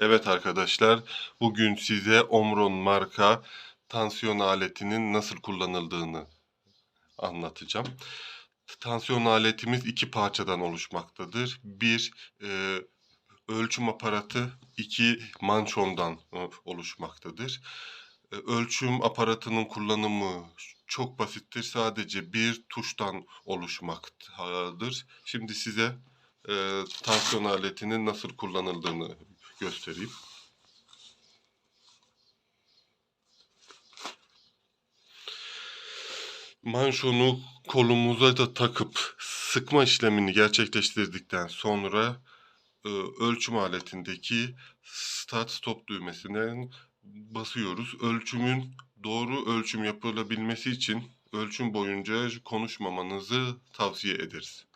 Evet arkadaşlar, bugün size Omron marka tansiyon aletinin nasıl kullanıldığını anlatacağım. Tansiyon aletimiz iki parçadan oluşmaktadır. Bir, e, ölçüm aparatı, iki mançondan e, oluşmaktadır. E, ölçüm aparatının kullanımı çok basittir. Sadece bir tuştan oluşmaktadır. Şimdi size e, tansiyon aletinin nasıl kullanıldığını göstereyim. Manşonu kolumuza da takıp sıkma işlemini gerçekleştirdikten sonra e, ölçüm aletindeki start stop düğmesine basıyoruz. Ölçümün doğru ölçüm yapılabilmesi için ölçüm boyunca konuşmamanızı tavsiye ederiz.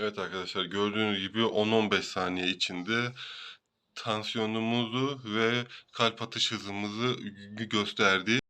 Evet arkadaşlar gördüğünüz gibi 10-15 saniye içinde tansiyonumuzu ve kalp atış hızımızı gö- gösterdi.